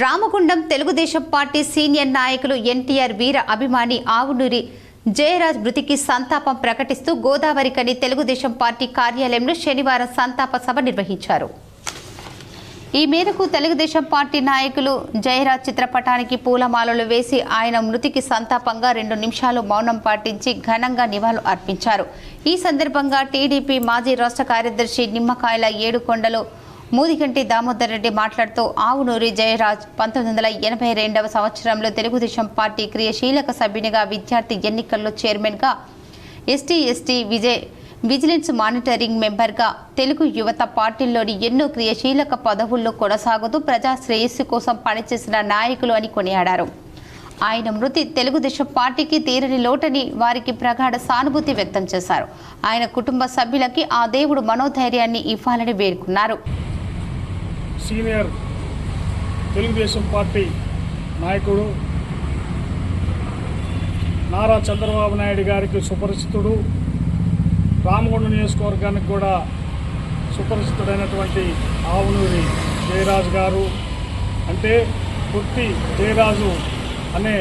Ramagundam Telugu Desam party senior నాయకులు ఎన్టీఆర్ వీర అభిమాని ఆవునూరి జయరాజ్ మృతికి సంతాపం ప్రకటిస్తూ గోదావరి కని తెలుగుదేశం పార్టీ కార్యాలయంలో శనివారం సంతాప సభ నిర్వహించారు. ఈ మేరకు తెలుగుదేశం పార్టీ నాయకులు జయరాజ్ చిత్రపటానికి పూలమాలలు వేసి ఆయన మృతికి సంతాపంగా రెండు నిమిషాలు మౌనం పాటించి ఘనంగా నివాళులు అర్పించారు. ఈ సందర్భంగా టీడీపీ మాజీ రాష్ట్ర కార్యదర్శి నిమ్మకాయల ఏడుకొండలో మూదిగంటి దామోదర్ రెడ్డి మాట్లాడుతూ ఆవునూరి జయరాజ్ పంతొమ్మిది వందల ఎనభై రెండవ సంవత్సరంలో తెలుగుదేశం పార్టీ క్రియాశీలక సభ్యునిగా విద్యార్థి ఎన్నికల్లో చైర్మన్గా ST ST Vijay vigilance monitoring మెంబర్గా తెలుగు యువత పార్టీల్లోని ఎన్నో క్రియాశీలక పదవుల్లో కొనసాగుతూ ప్రజా శ్రేయస్సు కోసం పనిచేసిన నాయకులు అని కొనియాడారు. ఆయన మృతి తెలుగుదేశం పార్టీకి తీరని లోటని వారికి ప్రగాఢ సానుభూతి వ్యక్తం చేశారు. ఆయన కుటుంబ సభ్యులకి ఆ దేవుడు మనోధైర్యాన్ని ఇవ్వాలని వేడుకున్నారు. సీనియర్ తెలుగుదేశం పార్టీ నాయకుడు నారా చంద్రబాబు నాయుడు గారికి సుపరిచితుడు. రామగుండ నియోజకవర్గానికి కూడా సుపరిచితుడైనటువంటి ఆవునూరి జయరాజు గారు. అంటే పుట్టి జయరాజు అనే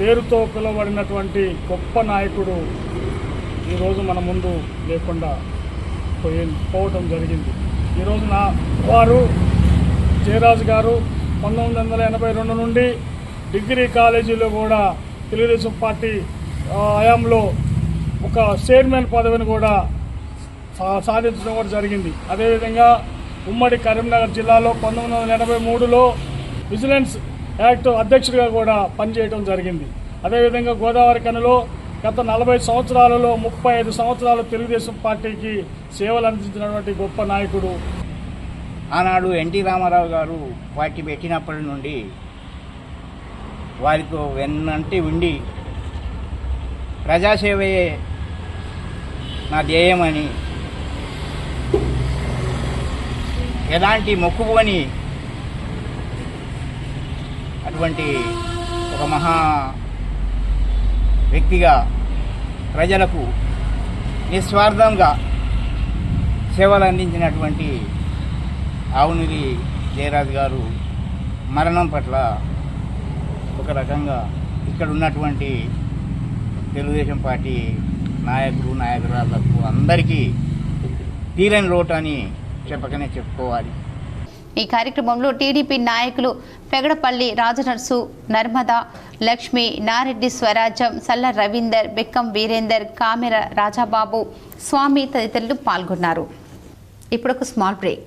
పేరుతో పిలువబడినటువంటి గొప్ప నాయకుడు ఈరోజు మన ముందు లేకుండా పోయి పోవటం జరిగింది. ఈరోజు నా వారు జయరాజు గారు పంతొమ్మిది వందల ఎనభై రెండు నుండి డిగ్రీ కాలేజీలో కూడా తెలుగుదేశం పార్టీ హయాంలో ఒక చైర్మన్ పదవిని కూడా సా- సాధించడం కూడా జరిగింది. అదేవిధంగా ఉమ్మడి కరీంనగర్ జిల్లాలో పంతొమ్మిది వందల ఎనభై మూడులో విజిలెన్స్ యాక్ట్ అధ్యక్షుడిగా కూడా పనిచేయడం జరిగింది. అదేవిధంగా గోదావరి కనులో గత నలభై సంవత్సరాలలో ముప్పై ఐదు సంవత్సరాలు తెలుగుదేశం పార్టీకి సేవలు అందించినటువంటి గొప్ప నాయకుడు ఆనాడు ఎన్టీ రామారావు గారు పార్టీ పెట్టినప్పటి నుండి వారితో వెన్నంటి ఉండి ప్రజాసేవయే నా ధ్యేయమని ఎలాంటి మొక్కుకొని అటువంటి ఒక మహా వ్యక్తిగా ప్రజలకు నిస్వార్థంగా సేవలు అందించినటువంటి ఆవునిరి జయరాజు గారు మరణం పట్ల ఒక రకంగా ఇక్కడ ఉన్నటువంటి తెలుగుదేశం పార్టీ నాయకులు నాయకురాళ్ళకు అందరికీ తీరని లోటు అని చెప్పకనే చెప్పుకోవాలి. ఈ కార్యక్రమంలో టీడీపీ నాయకులు పెగడపల్లి రాజనర్సు నర్మద లక్ష్మి నారెడ్డి స్వరాజ్యం సల్ల రవీందర్ బెక్కం వీరేందర్ కామెర రాజాబాబు స్వామి తదితరులు పాల్గొన్నారు. ఇప్పుడు ఒక small break.